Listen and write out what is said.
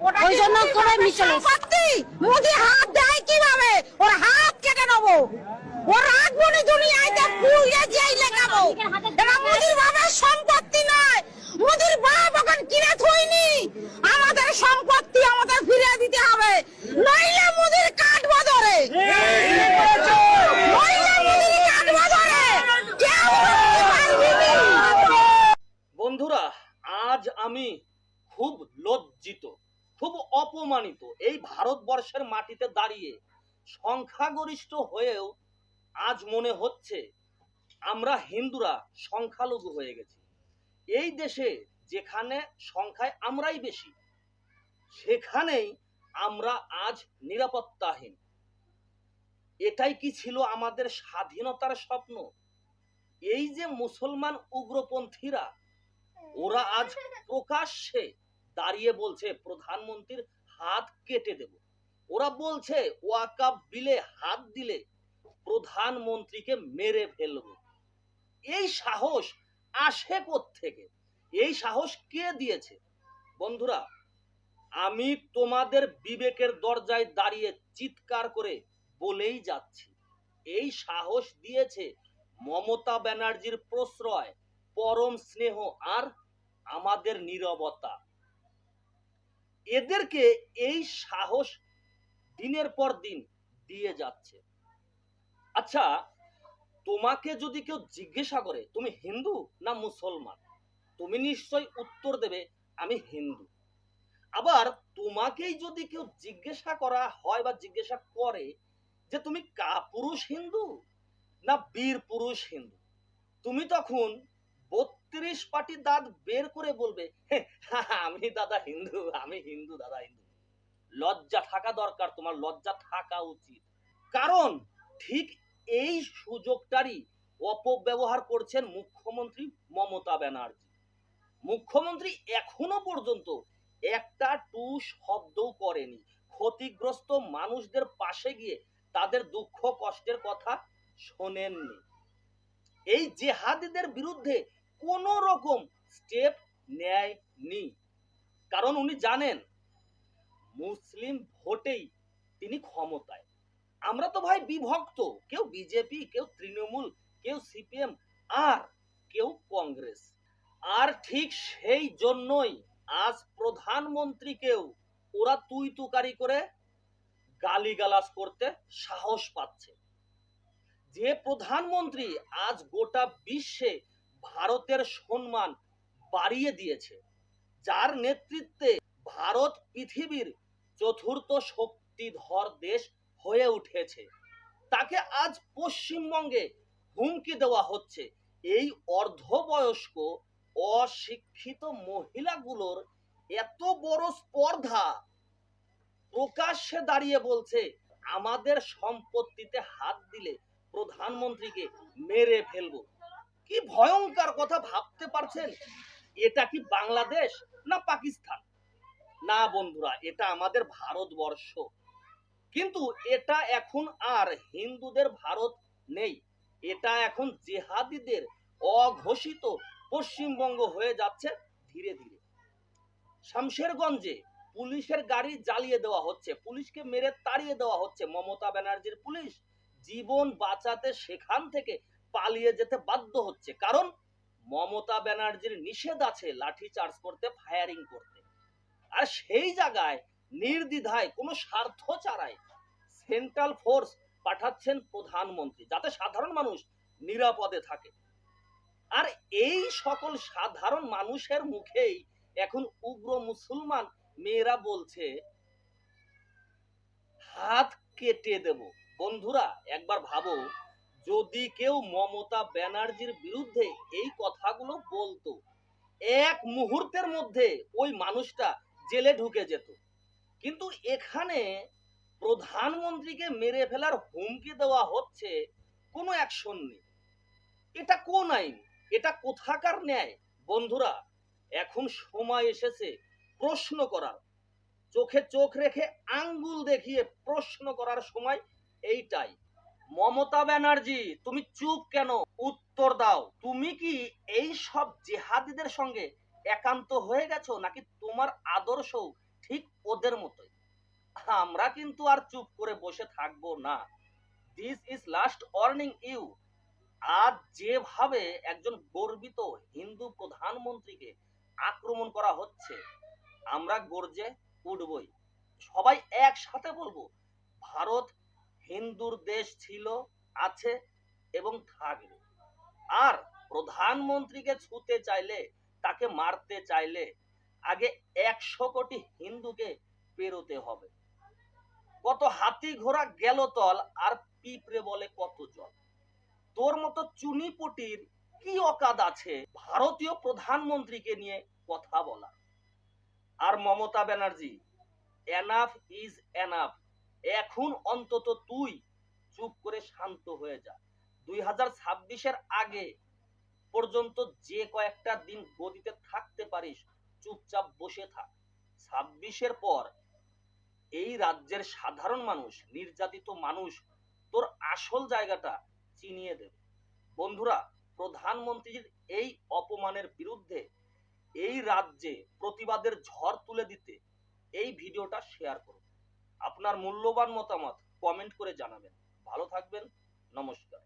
ওই জন্য করে মিছিল সম্পত্তি মোদি হাত দেয় কীভাবে? ওর হাত কেটে নেব। ওর রাজবনি দুনিয়ায় পুড়িয়ে দিয়ে লেখাবো এটা মোদির বাবার সম্পত্তি নয়। মোদির বাপ এখন কিনে থইনি। আমাদের সম্পত্তি আমাদের ফিরে দিতে হবে। নইলে মোদির কাটবো ধরে। না। বন্ধুরা আজ আমি খুব অপমানিত। এই ভারতবর্ষের মাটিতে দাঁড়িয়ে সংখ্যাগরিষ্ঠ হয়েও আজ মনে হচ্ছে আমরা হিন্দুরা সংখ্যালঘু হয়ে গেছি। এই দেশে যেখানে সংখ্যায় আমরাই বেশি, সেখানেই আমরা আজ নিরাপত্তাহীন। এটাই কি ছিল আমাদের স্বাধীনতার স্বপ্ন? এই যে মুসলমান উগ্রপন্থীরা, ওরা আজ প্রকাশ্যে দাঁড়িয়ে বলছে, প্রধানমন্ত্রীর হাত কেটে দেব। ওরা বলছে, ওয়াকাব বিলে হাত দিলে প্রধানমন্ত্রীকে মেরে ফেলব। এই সাহস আসে থেকে এই সাহস কে দিয়েছে? বন্ধুরা, আমি তোমাদের বিবেকের দরজায় দাঁড়িয়ে চিৎকার করে বলেই যাচ্ছি। এই সাহস দিয়েছে মমতা ব্যানার্জির প্রশ্রয়, পরম স্নেহ আর আমাদের নীরবতা। এদেরকে এই সাহস দিনের পর দিন দিয়ে যাচ্ছে। আচ্ছা তোমাকে যদি কেউ জিজ্ঞাসা করে, তুমি হিন্দু না মুসলমান? তুমি নিশ্চয় উত্তর দেবে, আমি হিন্দু। আবার তোমাকেই যদি কেউ জিজ্ঞাসা করা হয় বা জিজ্ঞাসা করে যে, তুমি কা পুরুষ হিন্দু না বীর পুরুষ হিন্দু? তুমি তখন বত্রিশ পাটি দাঁত বের করে বলবে আমি দাদা হিন্দু, আমি হিন্দু দাদা হিন্দু। লজ্জা থাকা দরকার, তোমার লজ্জা থাকা উচিত। কারণ ঠিক এই সুযোগটারই অপব্যবহার করছেন মুখ্যমন্ত্রী মমতা ব্যানার্জি। মুখ্যমন্ত্রী এখনও পর্যন্ত একটা টু শব্দও করেনি। ক্ষতিগ্রস্ত মানুষদের পাশে গিয়ে তাদের দুঃখ কষ্টের কথা শোনেননি। এই জেহাদিদের বিরুদ্ধে কোন রকম স্টেপ নেয়নি। কারণ উনি জানেন, মুসলিম ভোটেই তিনি ক্ষমতায়। আমরা তো ভাই বিভক্ত, কেউ বিজেপি, কেউ তৃণমূল, কেউ সিপিএম, আর কেউ কংগ্রেস। আর ঠিক সেই জন্যই আজ প্রধানমন্ত্রীকেও ওরা তুই তুকারি করে গালিগালাজ করতে সাহস পাচ্ছে। যে প্রধানমন্ত্রী আজ গোটা বিশ্বে ভারতের সম্মান বাড়িয়ে দিয়েছে, যার নেতৃত্বে ভারত পৃথিবীর চতুর্থ শক্তিধর দেশ হয়ে উঠেছে। তাকে আজ পশ্চিমবঙ্গে হুমকি দেওয়া হচ্ছে। এই অর্ধবয়স্ক, অশিক্ষিত মহিলাগুলোর এত বড় স্পর্ধা প্রকাশ্যে দাঁড়িয়ে বলছে, আমাদের সম্পত্তিতে হাত দিলে প্রধানমন্ত্রীকে মেরে ফেলব। কি ভয়ঙ্কর কথা ভাবতে পারছেন? এটা কি বাংলাদেশ না পাকিস্তান? না বন্ধুরা, এটা আমাদের ভারতবর্ষ। কিন্তু এটা এখন আর হিন্দুদের ভারত নেই। এটা এখন জেহাদিদের অঘোষিত পশ্চিমবঙ্গ হয়ে যাচ্ছে ধীরে ধীরে। শামশেরগঞ্জে পুলিশের গাড়ি জ্বালিয়ে দেওয়া হচ্ছে, পুলিশকে মেরে তাড়িয়ে দেওয়া হচ্ছে। মমতা ব্যানার্জির পুলিশ জীবন বাঁচাতে সেখান থেকে পালিয়ে যেতে বাধ্য হচ্ছে। কারণ মমতা ব্যানার্জির নিষেধ আছে লাঠি চার্জ করতে ফায়ারিং করতে। আর সেই জায়গায় নির্দ্বিধায় কোনো স্বার্থ ছাড়াই সেন্ট্রাল ফোর্স পাঠাচ্ছেন প্রধানমন্ত্রী, যাতে সাধারণ মানুষ নিরাপদে থাকে। আর এই সকল সাধারণ মানুষের মুখেই এখন উগ্র মুসলমান মেয়েরা বলছে, হাত কেটে দেব। বন্ধুরা, একবার ভাবো যদি কেউ মমতা ব্যানার্জির বিরুদ্ধে এই কথাগুলো বলতো, এক মুহূর্তের মধ্যে ওই মানুষটা জেলে ঢুকে যেত। কিন্তু এখানে প্রধানমন্ত্রীকে মেরে ফেলার হুমকি দেওয়া হচ্ছে কোনো অ্যাকশন নেই। এটা কোন আইন? এটা কোথাকার ন্যায়? বন্ধুরা, এখন সময় এসেছে প্রশ্ন করার। চোখে চোখ রেখে আঙ্গুল দেখিয়ে প্রশ্ন করার সময় এইটাই। মমতা ব্যানার্জি, তুমি চুপ কেন? উত্তর দাও। তুমি কি এই সব জেহাদিদের সঙ্গে একান্ত হয়ে গেছো নাকি তোমার আদর্শও ঠিক ওদের মতোই? আমরা কিন্তু আর চুপ করে বসে থাকব না। This is last warning you আজ যেভাবে একজন গর্বিত হিন্দু প্রধানমন্ত্রীকে আক্রমণ করা হচ্ছে, আমরা গর্জে উঠবই। সবাই একসাথে বলব, ভারত হিন্দুর দেশ ছিল, আছে এবং থাকবে। আর প্রধানমন্ত্রীকে ছুতে চাইলে, তাকে মারতে চাইলে আগে একশো কোটি হিন্দুকে পেরোতে হবে। কত হাতি ঘোড়া গেল তল, আর পিঁপড়ে বলে কত জল। তোর মতো চুনিপটির কি অকাদ আছে? ভারতীয় প্রধানমন্ত্রীকে নিয়ে কথা বলা। আর Mamata Banerjee enough is enough এখন অন্তত তুই চুপ করে শান্ত হয়ে যা। দুই হাজার ছাব্বিশের আগে পর্যন্ত যে কয়েকটা দিন গদিতে থাকতে পারিস, চুপচাপ বসে থাক। ছাব্বিশের পর এই রাজ্যের সাধারণ মানুষ, নির্যাতিত মানুষ তোর আসল জায়গাটা চিনিয়ে দেবে। বন্ধুরা, প্রধানমন্ত্রীর এই অপমানের বিরুদ্ধে এই রাজ্যে প্রতিবাদের ঝড় তুলে দিতে এই ভিডিওটা শেয়ার করুন আপনার মূল্যবান মতামত কমেন্ট করে জানাবেন। ভালো থাকবেন নমস্কার।